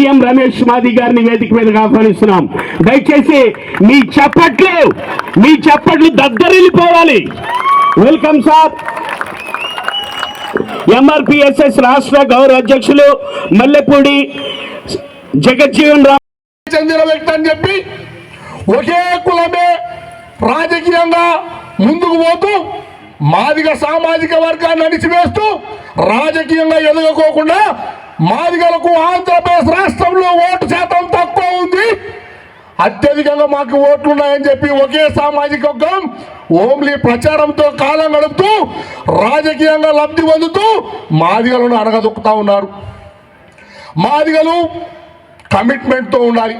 CM Ramesh మాది గారిని వేదిక మీదకి ఆహ్వానిస్తున్నాం. దయచేసి మీ చప్పట్లు మీ చప్పట్లు దద్దరిల్లిపోవాలి. వెల్కమ్ సార్ ఎంఆర్పిఎస్ఎస్ రాష్ట్ర గౌరవ అధ్యక్షులు మల్లెపూడి జగజ్జీవన్ రామ్ చెందిన వ్యక్తి అని చెప్పి ఒకే కులమే రాజకీయంగా ముందుకు పోతూ మాదిగ సామాజిక వర్గాన్ని అణిచివేస్తూ రాజకీయంగా ఎదుగుకోకుండా మాదిగలకు ఆంధ్రప్రదేశ్ రాష్ట్రంలో ఓటు శాతం తక్కువ ఉంది. అత్యధికంగా మాకు ఓట్లు ఉన్నాయని చెప్పి ఒకే సామాజిక వర్గం ఓమ్లీ ప్రచారంతో కాలం గడుపుతూ రాజకీయంగా లబ్ధి పొందుతూ మాదిగలను అడగదొక్కుతా ఉన్నారు. మాదిగలు కమిట్మెంట్తో ఉండాలి.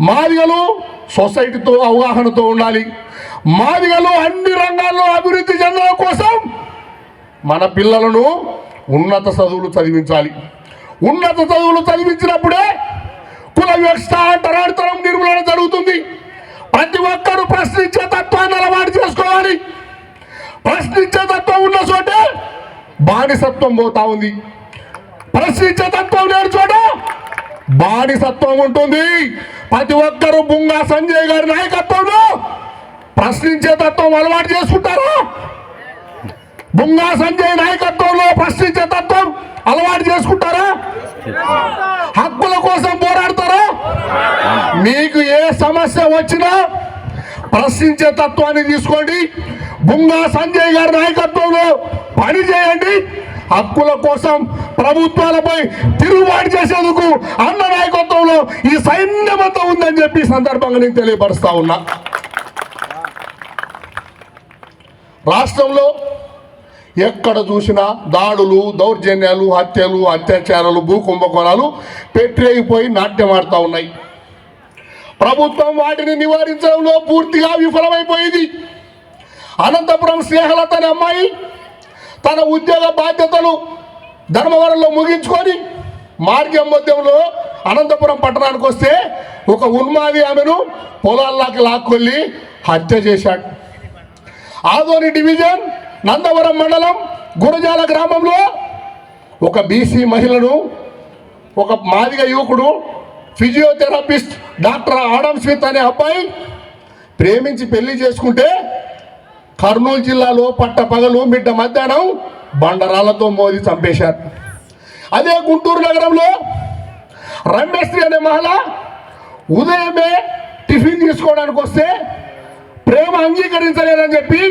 మాదిగలు సొసైటీతో అవగాహనతో ఉండాలి. మాదిగలు అన్ని రంగాల్లో మన పిల్లలను ఉన్నత చదువులు చదివించాలి. ఉన్నత చదువులు చదివించినప్పుడే కుల వ్యవస్థ అంటరాడుతనం నిర్మూలన జరుగుతుంది. ప్రతి ఒక్కరూ ప్రశ్నించే తత్వాన్ని అలవాటు చేసుకోవాలి. ప్రశ్నించే తత్వం ఉన్న చోట బానిసత్వం పోతా ఉంది. ప్రశ్నించే తత్వం లేని చోట బానిసత్వం ఉంటుంది. ప్రతి ఒక్కరూ బుంగా సంజయ్ గారి నాయకత్వంలో ప్రశ్నించే తత్వం అలవాటు చేసుకుంటారా? బుంగా సంజయ్ నాయకత్వంలో ప్రశ్నించే తత్వం అలవాటు చేసుకుంటారా? హక్కుల కోసం పోరాడతారా? మీకు ఏ సమస్య వచ్చినా ప్రశ్నించే తత్వాన్ని తీసుకోండి. బుంగా సంజయ్ గారి నాయకత్వంలో పని చేయండి. హక్కుల కోసం ప్రభుత్వాలపై తిరుగుబాటు చేసేందుకు అన్న నాయకత్వంలో ఈ సైన్యమంతా ఉందని చెప్పి సందర్భంగా నేను తెలియపరుస్తా ఉన్నా. రాష్ట్రంలో ఎక్కడ చూసినా దాడులు దౌర్జన్యాలు హత్యలు అత్యాచారాలు భూ కుంభకోణాలు పెట్టేగిపోయి నాట్యమాడుతూ ఉన్నాయి. ప్రభుత్వం వాటిని నివారించడంలో పూర్తిగా విఫలమైపోయింది. అనంతపురం స్నేహలత అనే అమ్మాయి తన ఉద్యోగ బాధ్యతలు ధర్మవరంలో ముగించుకొని మార్గం మధ్యంలో అనంతపురం పట్టణానికి వస్తే ఒక ఉన్మాది ఆమెను పొలాల్లోకి లాక్కొల్లి హత్య చేశాడు. ఆదోని డివిజన్ నందవరం మండలం గురజాల గ్రామంలో ఒక బీసీ మహిళను ఒక మాదిగ యువకుడు ఫిజియోథెరపిస్ట్ డాక్టర్ ఆడమ్ స్మిత్ అనే అబ్బాయి ప్రేమించి పెళ్ళి చేసుకుంటే కర్నూలు జిల్లాలో పట్ట పగలు మిడ్డ మధ్యాహ్నం బండరాలతో మోది చంపేశారు. అదే గుంటూరు నగరంలో రమేశ్రీ అనే మహిళ ఉదయమే టిఫిన్ తీసుకోవడానికి వస్తే ప్రేమ అంగీకరించలేదని చెప్పి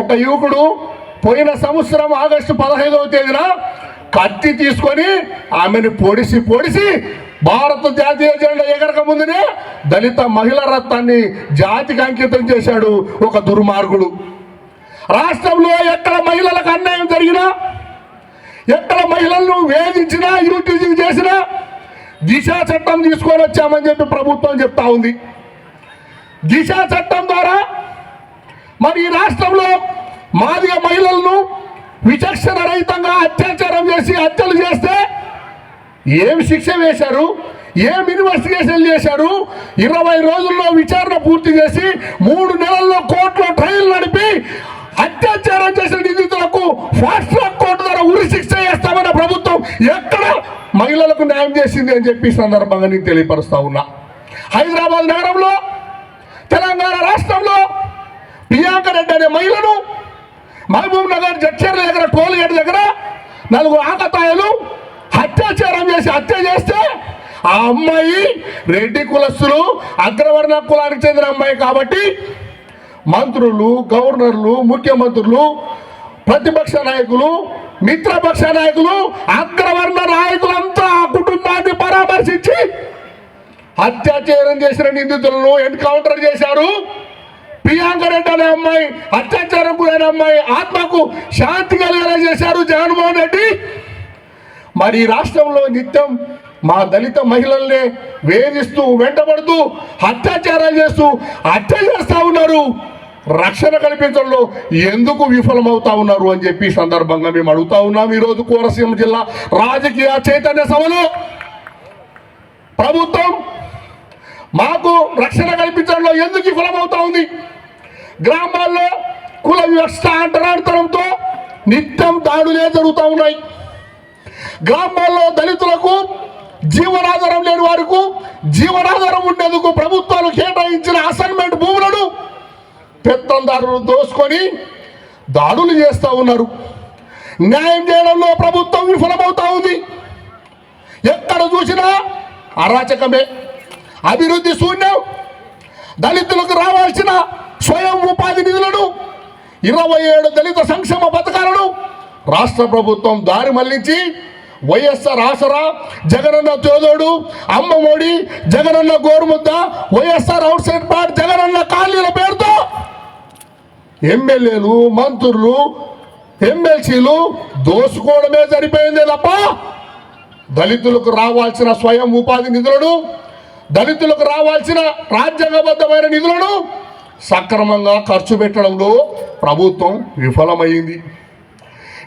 ఒక యువకుడు పోయిన సంవత్సరం ఆగస్టు పదహైదవ తేదీన కత్తి తీసుకొని ఆమెను పొడిసి పొడిసి భారత జాతీయ జెండా ఎగరక ముందునే దళిత మహిళ రత్నాన్ని జాతికి అంకితం చేశాడు ఒక దుర్మార్గుడు. రాష్ట్రంలో ఎక్కడ మహిళలకు అన్యాయం జరిగినా ఎక్కడ మహిళలను వేధించినా యూటీజీ చేసినా దిశ చట్టం తీసుకొని వచ్చామని చెప్పి ప్రభుత్వం చెప్తా ఉంది. దిశ చట్టం ద్వారా మరి ఈ రాష్ట్రంలో మాదిగ మహిళలను విచక్షణ రహితంగా అత్యాచారం చేసి హత్యలు చేస్తే ఏం శిక్ష వేశారు? ఏం ఇన్వెస్టిగేషన్ చేశారు? ఇరవై రోజుల్లో విచారణ పూర్తి చేసి మూడు నెలల్లో కోర్టులో ట్రయల్ నడిపి అత్యాచారం చేసిన నిందితులకు ఫాస్ట్ ట్రాక్ కోర్టు ద్వారా ఉరి శిక్ష చేస్తామన్న ప్రభుత్వం ఎక్కడ మహిళలకు న్యాయం చేసింది అని చెప్పి సందర్భంగా నేను తెలియపరుస్తా ఉన్నా. హైదరాబాద్ నగరంలో తెలంగాణ రాష్ట్రంలో ప్రియాంక రెడ్డి అనే మహిళను మహబూబ్ నగర్ జడ్చర్ల దగ్గర టోల్ గేట్ దగ్గర నలుగురు ఆకతాయలు అత్యాచారం చేసి హత్య చేస్తే ఆ అమ్మాయి రెడ్డి కులస్తులు అగ్రవర్ణ కులానికి చెందిన అమ్మాయి కాబట్టి మంత్రులు గవర్నర్లు ముఖ్యమంత్రులు ప్రతిపక్ష నాయకులు మిత్రపక్ష నాయకులు అగ్రవర్ణ నాయకులంతా ఆ కుటుంబాన్ని పరామర్శించి అత్యాచారం చేసిన నిందితులను ఎన్కౌంటర్ చేశారు. ప్రియాంక రెడ్డి అనే అమ్మాయి అత్యాచారం గురైన అమ్మాయి ఆత్మకు శాంతి కలిగేలా చేశారు జగన్మోహన్ రెడ్డి. మరి రాష్ట్రంలో నిత్యం మా దళిత మహిళల్ని వేధిస్తూ వెంటబడుతూ అత్యాచారాలు చేస్తూ హత్య చేస్తూ ఉన్నారు. రక్షణ కల్పించడంలో ఎందుకు విఫలమవుతా ఉన్నారు అని చెప్పి సందర్భంగా మేము అడుగుతా ఉన్నాం. ఈరోజు కోనసీమ జిల్లా రాజకీయ చైతన్య సభలో ప్రభుత్వం మాకు రక్షణ కల్పించడంలో ఎందుకు విఫలమవుతా ఉంది? గ్రామాల్లో కుల వ్యవస్థ అంటరాడతనంతో నిత్యం దాడులే జరుగుతూ ఉన్నాయి. గ్రామాల్లో దళితులకు జీవనాధారం లేని వారికి జీవనాధారం ఉండేందుకు ప్రభుత్వాలు కేటాయించిన అసైన్మెంట్ భూములను పెత్తందారులు దోసుకొని దాడులు చేస్తూ ఉన్నారు. న్యాయం చేయడంలో ప్రభుత్వం విఫలమవుతా ఉంది. ఎక్కడ చూసినా అరాచకమే. అభివృద్ధి శూన్యం. దళితులకు రావాల్సిన స్వయం ఉపాధి నిధులను ఇరవై ఏడు దళిత సంక్షేమ పథకాలను రాష్ట్ర ప్రభుత్వం దారి మళ్ళించి YSR Aasara Jagananna తోదోడు Amma Vodi Jagananna Gorumudda YSR out side part Jagananna ఖాళీల పేరుతో ఎమ్మెల్యేలు మంత్రులు ఎమ్మెల్సీలు దోసుకోవడమే సరిపోయిందే తప్ప దళితులకు రావాల్సిన స్వయం ఉపాధి నిధులను దళితులకు రావాల్సిన రాజ్యాంగబద్ధమైన నిధులను సక్రమంగా ఖర్చు పెట్టడంలో ప్రభుత్వం విఫలమైంది.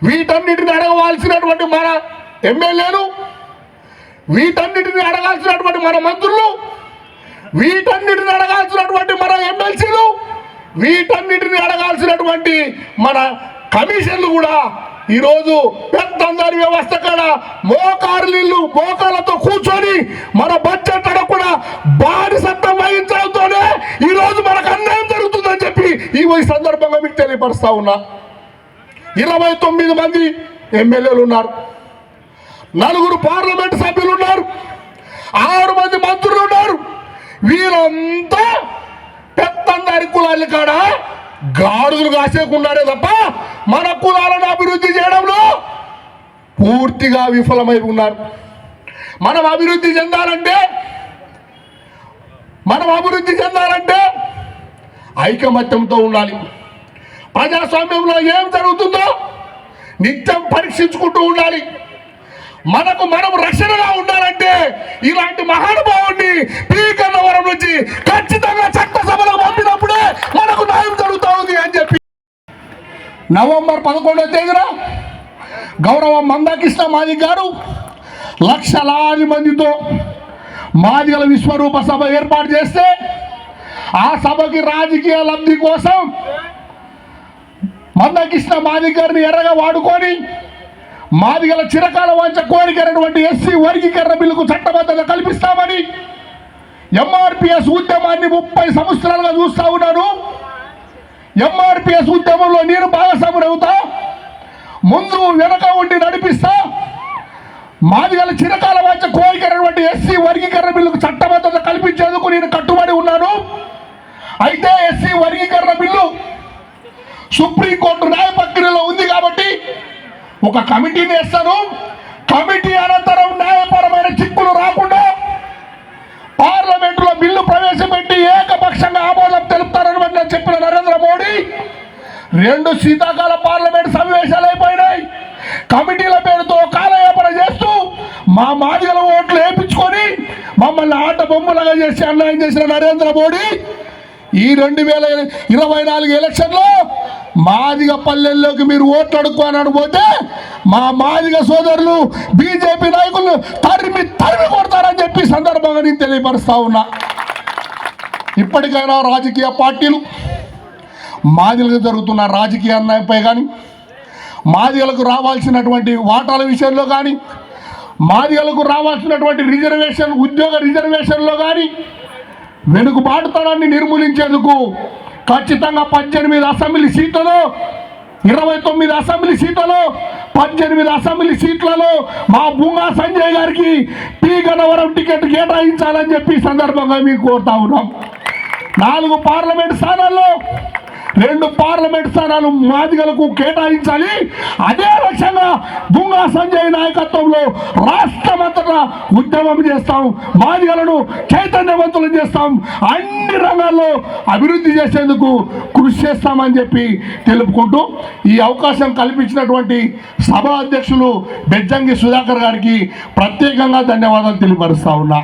వీటన్నిటిని అడగవలసినటువంటి మన ఎమ్మెల్యేలు వీటన్నిటిని అడగాల్సినటువంటి మన మంత్రులు వీటన్నిటిని అడగాల్సినటువంటి మన ఎమ్మెల్సీలు వీటన్నిటిని అడగాల్సినటువంటి మన కమిషన్లు కూడా ఈరోజు పెద్దందరి వ్యవస్థ కాడ మోకారు నీళ్ళు మోకాలతో కూర్చొని మన బడ్జెట్ బానిసత్వం వహించడంతోనే ఈరోజు మనకు అన్యాయం జరుగుతుందని చెప్పి ఈ సందర్భంగా మీకు తెలియపరుస్తా ఉన్నా. ఇరవై తొమ్మిది మంది ఎమ్మెల్యేలు ఉన్నారు. నలుగురు పార్లమెంట్ సభ్యులు ఉన్నారు. ఆరు మంది మంత్రులు ఉన్నారు. వీరంతా పెత్తందరి కులాల కాడ గాడుదులు కాసేకున్నారే తప్ప మన కులాలను అభివృద్ధి చేయడంలో పూర్తిగా విఫలమై ఉన్నారు. మనం అభివృద్ధి చెందాలంటే మనం అభివృద్ధి చెందాలంటే ఐకమత్యంతో ఉండాలి. ప్రజాస్వామ్యంలో ఏం జరుగుతుందో నిత్యం పరీక్షించుకుంటూ ఉండాలి. మనకు మనం రక్షణగా ఉండాలంటే ఇలాంటి మహానుభావుడిని పీకన్నవరం నుంచి ఖచ్చితంగా చట్టసభలో పంపినప్పుడే మనకు న్యాయం జరుగుతూ ఉంది అని చెప్పి. నవంబర్ పదకొండవ తేదీన గౌరవ మందాకృష్ణ మాది గారు లక్షలాది మందితో మాదిగల విశ్వరూప సభ ఏర్పాటు చేస్తే ఆ సభకి రాజకీయ లబ్ధి కోసం మందకృష్ణ మాది గారిని ఎర్రగా వాడుకొని మాదిగల చిరకాల వంచ కోరికైనటువంటి ఎస్సీ వర్గీకరణ బిల్లుకు చట్టబద్ధత కల్పిస్తామని ఎంఆర్పిఎస్ ఉద్యమాన్ని ముప్పై సంవత్సరాలుగా చూస్తా ఉన్నాను. ఎంఆర్పిఎస్ ఉద్యమంలో నేను భాగస్వాముడు అవుతా ముందు వెనక ఉండి నడిపిస్తా. మాదిగల చిరకాల వంచ కోరి ఎస్సీ వర్గీకరణ బిల్లుకు చట్టబద్ధత కల్పించేందుకు నేను కట్టుబడి ఉన్నాను. అయితే ఎస్సీ వర్గీకరణ బిల్లు సుప్రీంకోర్టు న్యాయ ప్రక్రియలో ఉంది కాబట్టి ఒక కమిటీని వేస్తాను. కమిటీ అనంతరం న్యాయపరమైన చిక్కులు రాకుండా పార్లమెంటులో బిల్లు ప్రవేశపెట్టి ఏకపక్షంగా ఆమోదం తెలుపుతారని నేను చెప్పిన నరేంద్ర మోడీ రెండు శీతాకాల పార్లమెంట్ సమావేశాలు అయిపోయినాయి. కమిటీల పేరుతో కాలయాపన చేస్తూ మా మాదిగల మమ్మల్ని ఆట బొమ్మలుగా చేసి అన్యాయం చేసిన నరేంద్ర మోడీ ఈ రెండు వేల ఇరవై నాలుగు ఎలక్షన్లో మాదిగ పల్లెల్లోకి మీరు ఓట్లు అడుక్కోనని పోతే మా మాదిగ సోదరులు బీజేపీ నాయకులు తరిమి తరిమి కొడతారని చెప్పి సందర్భంగా నేను తెలియపరుస్తా ఉన్నా. ఇప్పటికైనా రాజకీయ పార్టీలు మాదిలకు జరుగుతున్న రాజకీయ అన్యాయంపై కానీ మాదిగలకు రావాల్సినటువంటి వాటాల విషయంలో కానీ మాదిగలకు రావాల్సినటువంటి రిజర్వేషన్ ఉద్యోగ రిజర్వేషన్లో కానీ వెనుకబాటుతనాన్ని నిర్మూలించేందుకు ఖచ్చితంగా పద్దెనిమిది అసెంబ్లీ సీట్లలో ఇరవై తొమ్మిది అసెంబ్లీ సీట్లలో పద్దెనిమిది అసెంబ్లీ సీట్లలో మా బుంగా సంజయ్ గారికి పి గన్నవరం టికెట్ కేటాయించాలని చెప్పి సందర్భంగా మీకు కోరుతా ఉన్నాం. నాలుగు పార్లమెంట్ స్థానాల్లో రెండు పార్లమెంట్ స్థానాలు మాదిగలకు కేటాయించాలి. అదే లక్ష్యంగా బుంగా సంజయ్ నాయకత్వంలో రాష్ట్రమంతటా ఉద్యమం చేస్తాం. మాదిగలను చైతన్యవంతులు చేస్తాం. అన్ని రంగాల్లో అభివృద్ధి చేసేందుకు కృషి చేస్తామని చెప్పి తెలుపుకుంటూ ఈ అవకాశం కల్పించినటువంటి సభ అధ్యక్షులు బెజ్జంగి సుధాకర్ గారికి ప్రత్యేకంగా ధన్యవాదాలు తెలియపరుస్తా ఉన్నా.